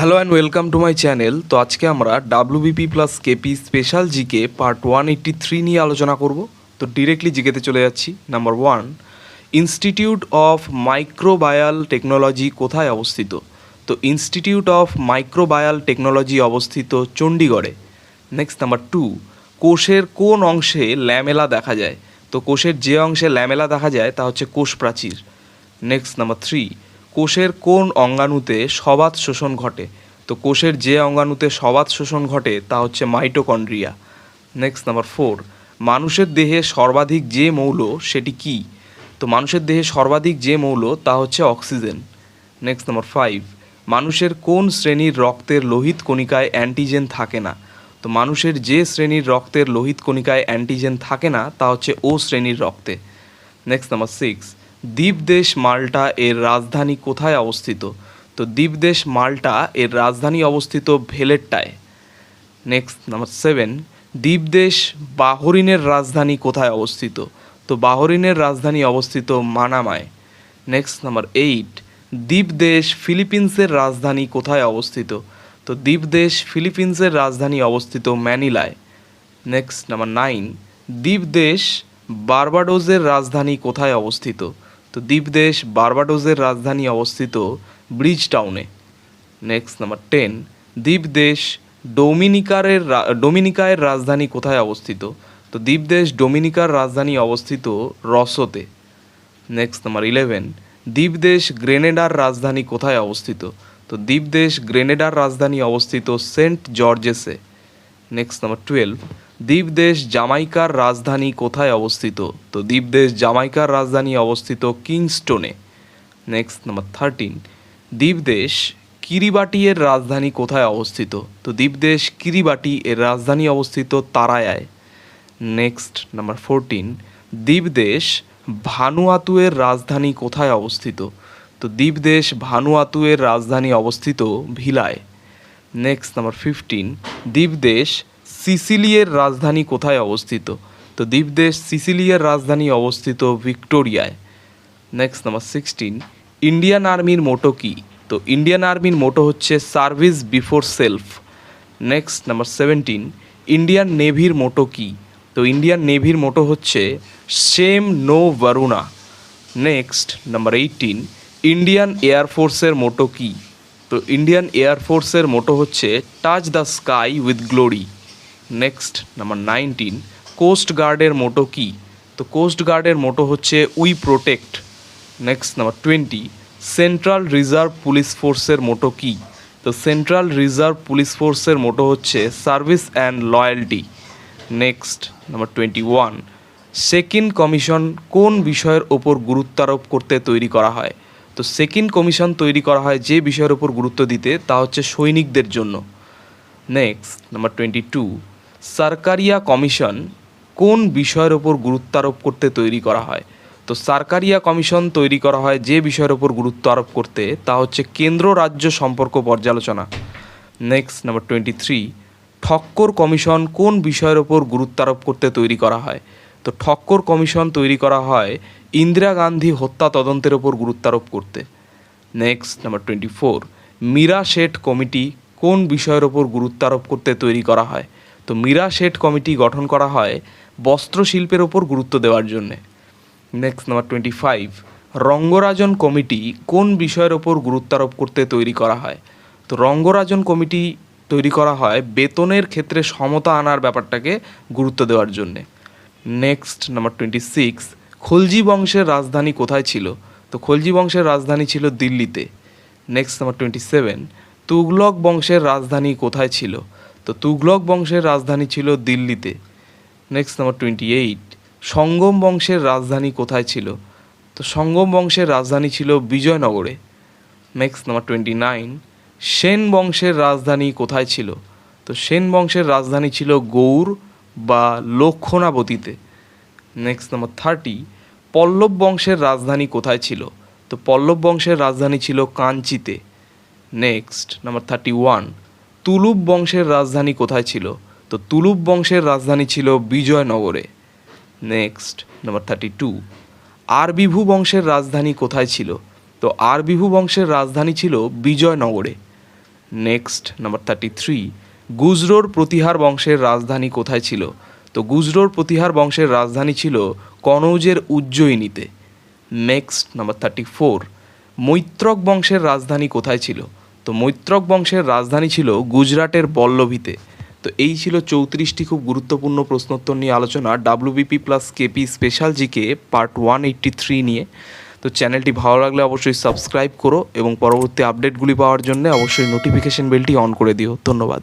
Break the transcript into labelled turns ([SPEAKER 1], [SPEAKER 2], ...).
[SPEAKER 1] Hello and welcome to my channel তো আজকে আমরা WBP plus KP special GK part one eighty three নিয়ে আলোচনা করব। তো ডিরেক্টলি জিকেতে চলে যাচ্ছি। Number one institute of microbial technology কোথায় অবস্থিত? তো ইনস্টিটিউট অফ মাইক্রোবায়াল টেকনোলজি অবস্থিত চণ্ডীগড়ে। নেক্সট নাম্বার টু কোষের কোন অংশে ল্যামেলা দেখা যায়? তো কোষের যে অংশে ল্যামেলা দেখা যায়, তা হচ্ছে কোষ প্রাচীর নেক্সট নাম্বার থ্রি কোষের কোন অঙ্গাণুতে সবাত শোষণ ঘটে? তো কোষের যে অঙ্গাণুতে সবাত শোষণ ঘটে, তা হচ্ছে মাইটোকন্ড্রিয়া। নেক্সট নাম্বার ফোর মানুষের দেহে সর্বাধিক যে মৌল, সেটি কি? তো মানুষের দেহে সর্বাধিক যে মৌল, তা হচ্ছে অক্সিজেন। নেক্সট নাম্বার ফাইভ মানুষের কোন শ্রেণির রক্তের লোহিত কণিকায় অ্যান্টিজেন থাকে না? তো মানুষের যে শ্রেণির রক্তের লোহিত কণিকায় অ্যান্টিজেন থাকে না, তা হচ্ছে ও শ্রেণির রক্তে। নেক্সট নাম্বার সিক্স দ্বীপদেশ মাল্টা এর রাজধানী কোথায় অবস্থিত? তো দ্বীপদেশ মাল্টা এর রাজধানী অবস্থিত ভেলেট্টায়। নেক্সট নাম্বার সেভেন দ্বীপদেশ বাহরিনের রাজধানী কোথায় অবস্থিত? তো বাহরিনের রাজধানী অবস্থিত মানামায়। নেক্সট নাম্বার এইট দ্বীপদেশ ফিলিপিন্সের রাজধানী কোথায় অবস্থিত? তো দ্বীপদেশ ফিলিপিন্সের রাজধানী অবস্থিত ম্যানিলায়। নেক্সট নাম্বার নাইন দ্বীপদেশ বার্বাডোজের রাজধানী কোথায় অবস্থিত? তো দ্বীপদেশ বার্বাডোজের রাজধানী অবস্থিত ব্রিজ টাউনে। নেক্সট নাম্বার টেন দ্বীপদেশ ডোমিনিকারের ডোমিনিকায়ের রাজধানী কোথায় অবস্থিত? তো দ্বীপদেশ ডোমিনিকার রাজধানী অবস্থিত রসোতে। নেক্সট নাম্বার ইলেভেন দ্বীপদেশ গ্রেনেডার রাজধানী কোথায় অবস্থিত? তো দ্বীপদেশ গ্রেনেডার রাজধানী অবস্থিত সেন্ট জর্জেসে। নেক্সট নাম্বার টুয়েলভ দ্বীপদেশ জামাইকার রাজধানী কোথায় অবস্থিত? তো দ্বীপদেশ জামাইকার রাজধানী অবস্থিত কিংস্টোনে। নেক্সট নাম্বার থার্টিন দ্বীপদেশ কিরিবাটি এর রাজধানী কোথায় অবস্থিত? তো দ্বীপদেশ কিরিবাটি এর রাজধানী অবস্থিত তারায়ায়। নেক্সট নাম্বার ফোরটিন দ্বীপদেশ ভানুয়াতুয়ের রাজধানী কোথায় অবস্থিত? তো দ্বীপদেশ ভানুয়াতুয়ের রাজধানী অবস্থিত ভিলায়। নেক্সট নাম্বার ফিফটিন দ্বীপদেশ সিসিলিয়ের রাজধানী কোথায় অবস্থিত? তো দ্বীপদেশ সিসিলিয়ের রাজধানী অবস্থিত ভিক্টোরিয়ায়। নেক্সট নাম্বার সিক্সটিন ইন্ডিয়ান আর্মির মোটো কি? তো ইন্ডিয়ান আর্মির মোটো হচ্ছে service before self next number seventeen Indian নেভির motto কি? তো ইন্ডিয়ান নেভির মোটো হচ্ছে সেম নো ভারুণা নেক্সট নাম্বার এইটিন ইন্ডিয়ান এয়ারফোর্সের মোটো কি? তো ইন্ডিয়ান এয়ারফোর্সের মোটো হচ্ছে touch the sky with glory next number nineteen coast গার্ডের মোটো কি? তো কোস্ট গার্ডের মোটো হচ্ছে we protect next number twenty central reserve police ফোর্সের মোটো কি? তো সেন্ট্রাল রিজার্ভ পুলিশ ফোর্সের মোটো হচ্ছে service and loyalty next number twenty one second commission কোন বিষয়ের ওপর গুরুত্বারোপ করতে তৈরি করা হয়? তো সেকেন্ড কমিশন তৈরি করা হয় যে বিষয়ের ওপর গুরুত্ব দিতে, তা হচ্ছে সৈনিকদের জন্য। Next number twenty two Sarkaria commission কোন বিষয়ের ওপর গুরুত্ব আরোপ করতে তৈরি করা হয়? তো সরকারিয়া কমিশন তৈরি করা হয় যে বিষয়ের ওপর গুরুত্ব আরোপ করতে, তা হচ্ছে কেন্দ্র রাজ্য সম্পর্ক পর্যালোচনা। Next number twenty three Thakkar commission কোন বিষয়ের ওপর গুরুত্ব আরোপ করতে তৈরি করা হয়? তো ঠক্কর কমিশন তৈরি করা হয় ইন্দিরা গান্ধী হত্যা তদন্তের ওপর গুরুত্ব আরোপ করতে। Next number twenty four Meera Sheth committee কোন বিষয়ের ওপর গুরুত্ব আরোপ করতে তৈরি করা হয়? তো মীরা শেঠ কমিটি গঠন করা হয় বস্ত্রশিল্পের ওপর গুরুত্ব দেওয়ার জন্যে। Next number twenty five Rangarajan committee কোন বিষয়ের ওপর গুরুত্বারোপ করতে তৈরি করা হয়? তো রঙ্গরাজন কমিটি তৈরি করা হয় বেতনের ক্ষেত্রে সমতা আনার ব্যাপারটাকে গুরুত্ব দেওয়ার জন্যে। Next number twenty six Khalji বংশের রাজধানী কোথায় ছিল? তো খলজি বংশের রাজধানী ছিল দিল্লিতে। Next number twenty seven Tughlaq বংশের রাজধানী কোথায় ছিল? তো তুগলক বংশের রাজধানী ছিল দিল্লিতে। Next number twenty eight Sangam বংশের রাজধানী কোথায় ছিল? তো সঙ্গম বংশের রাজধানী ছিল বিজয়নগরে। Next number twenty nine Sen বংশের রাজধানী কোথায় ছিল? তো সেন বংশের রাজধানী ছিল গৌড় বা লক্ষণাবতীতে। নেক্সট নাম্বার থার্টি পল্লব বংশের রাজধানী কোথায় ছিল? তো পল্লব বংশের রাজধানী ছিল কাঞ্চিতে। Next number thirty one Tuluva বংশের রাজধানী কোথায় ছিল? তো তুলুপ বংশের রাজধানী ছিল বিজয়নগরে। Next number thirty two Aravidu বংশের রাজধানী কোথায় ছিল? তো আরবিভু বংশের রাজধানী ছিল বিজয়নগরে। Next number thirty three Gurjara Pratihara বংশের রাজধানী কোথায় ছিল? তো গুজরোর প্রতিহার বংশের রাজধানী ছিল কনৌজের উজ্জয়িনীতে। Next number thirty four Maitraka বংশের রাজধানী কোথায় ছিল? তো মৈত্রক বংশের রাজধানী ছিল গুজরাটের পল্লবীতে। তো এই ছিল চৌত্রিশটি খুব গুরুত্বপূর্ণ প্রশ্নোত্তর নিয়ে আলোচনা। WBP plus KP special GK part one eighty three নিয়ে। তো চ্যানেলটি ভালো লাগলে অবশ্যই সাবস্ক্রাইব করো এবং পরবর্তী আপডেটগুলি পাওয়ার জন্য অবশ্যই নোটিফিকেশন বেলটি অন করে দিও। ধন্যবাদ।